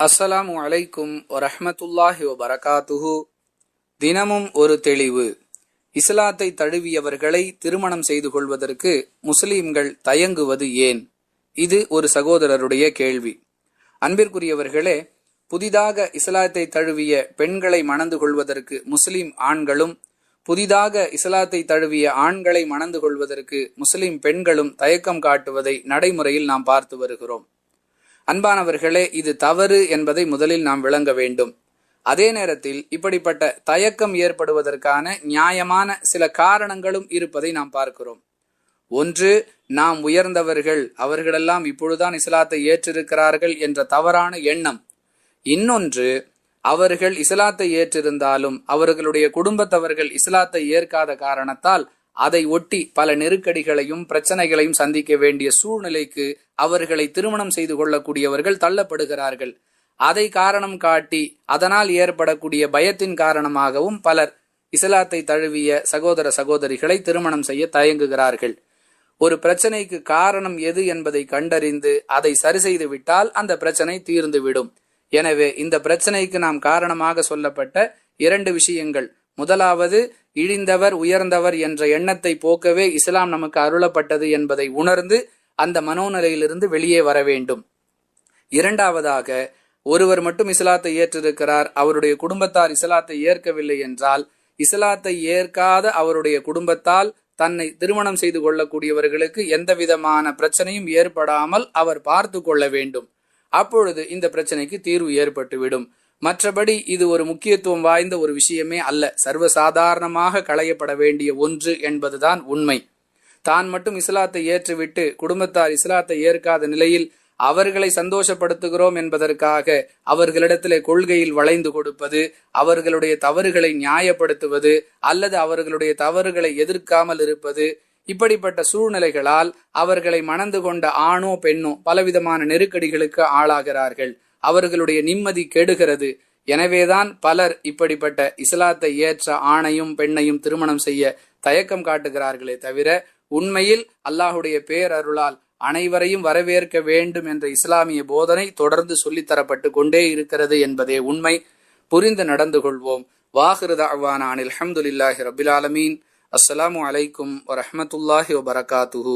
அஸ்ஸலாமு அலைக்கும் வரஹமத்துல்லாஹி வபரகாத்துஹு. தினமும் ஒரு தெளிவு. இஸ்லாத்தை தழுவியவர்களை திருமணம் செய்து கொள்வதற்கு முஸ்லிம்கள் தயங்குவது ஏன்? இது ஒரு சகோதரருடைய கேள்வி. அன்பிற்குரியவர்களே புதிதாக இஸ்லாத்தை தழுவிய பெண்களை மணந்து கொள்வதற்கு முஸ்லிம் ஆண்களும் புதிதாக இஸ்லாத்தை தழுவிய ஆண்களை மணந்து கொள்வதற்கு முஸ்லிம் பெண்களும் தயக்கம் காட்டுவதை நடைமுறையில் நாம் பார்த்து வருகிறோம். அன்பானவர்களே இது தவறு என்பதை முதலில் நாம் விளங்க வேண்டும். அதே நேரத்தில் இப்படிப்பட்ட தயக்கம் ஏற்படுவதற்கான நியாயமான சில காரணங்களும் இருப்பதை நாம் பார்க்கிறோம். ஒன்று நாம் உயர்ந்தவர்கள் அவர்களெல்லாம் இப்பொழுதுதான் இஸ்லாத்தை ஏற்றிருக்கிறார்கள் என்ற தவறான எண்ணம். இன்னொன்று அவர்கள் இஸ்லாத்தை ஏற்றிருந்தாலும் அவர்களுடைய குடும்பத்தவர்கள் இஸ்லாத்தை ஏற்காத காரணத்தால் அதை ஒட்டி பல நெருக்கடிகளையும் பிரச்சனைகளையும் சந்திக்க வேண்டிய சூழ்நிலைக்கு அவர்களை திருமணம் செய்து கொள்ளக்கூடியவர்கள் தள்ளப்படுகிறார்கள். அதை காரணம் காட்டி அதனால் ஏற்படக்கூடிய பயத்தின் காரணமாகவும் பலர் இஸ்லாத்தை தழுவிய சகோதர சகோதரிகளை திருமணம் செய்ய தயங்குகிறார்கள். ஒரு பிரச்சனைக்கு காரணம் எது என்பதை கண்டறிந்து அதை சரி செய்து விட்டால் அந்த பிரச்சனை தீர்ந்துவிடும். எனவே இந்த பிரச்சனைக்கு நாம் காரணமாக சொல்லப்பட்ட இரண்டு விஷயங்கள். முதலாவது இழிந்தவர் உயர்ந்தவர் என்ற எண்ணத்தை போக்கவே இஸ்லாம் நமக்கு அருளப்பட்டது என்பதை உணர்ந்து அந்த மனோநிலையிலிருந்து வெளியே வர வேண்டும். இரண்டாவதாக ஒருவர் மட்டும் இஸ்லாத்தை ஏற்றிருக்கிறார் அவருடைய குடும்பத்தார் இஸ்லாத்தை ஏற்கவில்லை என்றால் இஸ்லாத்தை ஏற்காத அவருடைய குடும்பத்தால் தன்னை திருமணம் செய்து கொள்ளக்கூடியவர்களுக்கு எந்த விதமான பிரச்சனையும் ஏற்படாமல் அவர் பார்த்து கொள்ள வேண்டும். அப்பொழுது இந்த பிரச்சனைக்கு தீர்வு ஏற்பட்டுவிடும். மற்றபடி இது ஒரு முக்கியத்துவம் வாய்ந்த ஒரு விஷயமே அல்ல. சர்வசாதாரணமாக களையப்பட வேண்டிய ஒன்று என்பதுதான் உண்மை. தான் மட்டும் இஸ்லாத்தை ஏற்றுவிட்டு குடும்பத்தார் இஸ்லாத்தை ஏற்காத நிலையில் அவர்களை சந்தோஷப்படுத்துகிறோம் என்பதற்காக அவர்களிடத்திலே கொள்கையில் வளைந்து கொடுப்பது அவர்களுடைய தவறுகளை நியாயப்படுத்துவது அல்லது அவர்களுடைய தவறுகளை எதிர்க்காமல் இருப்பது இப்படிப்பட்ட சூழ்நிலைகளால் அவர்களை மணந்து கொண்ட ஆணோ பெண்ணோ பலவிதமான நெருக்கடிகளுக்கு ஆளாகிறார்கள். அவர்களுடைய நிம்மதி கெடுகிறது. எனவேதான் பலர் இப்படிப்பட்ட இஸ்லாத்தை ஏற்ற ஆணையும் பெண்ணையும் திருமணம் செய்ய தயக்கம் காட்டுகிறார்களே தவிர உண்மையில் அல்லாஹுடைய பேரருளால் அனைவரையும் வரவேற்க வேண்டும் என்ற இஸ்லாமிய போதனை தொடர்ந்து சொல்லித்தரப்பட்டு கொண்டே இருக்கிறது என்பதே உண்மை. புரிந்து நடந்து கொள்வோம். வாஹிருத அவானான் அஹமதுல்லாஹி ரபில் ஆலமீன். அஸ்ஸலாமு அலைக்கும் வரமத்துல்லாஹி வபரகாத்துஹூ.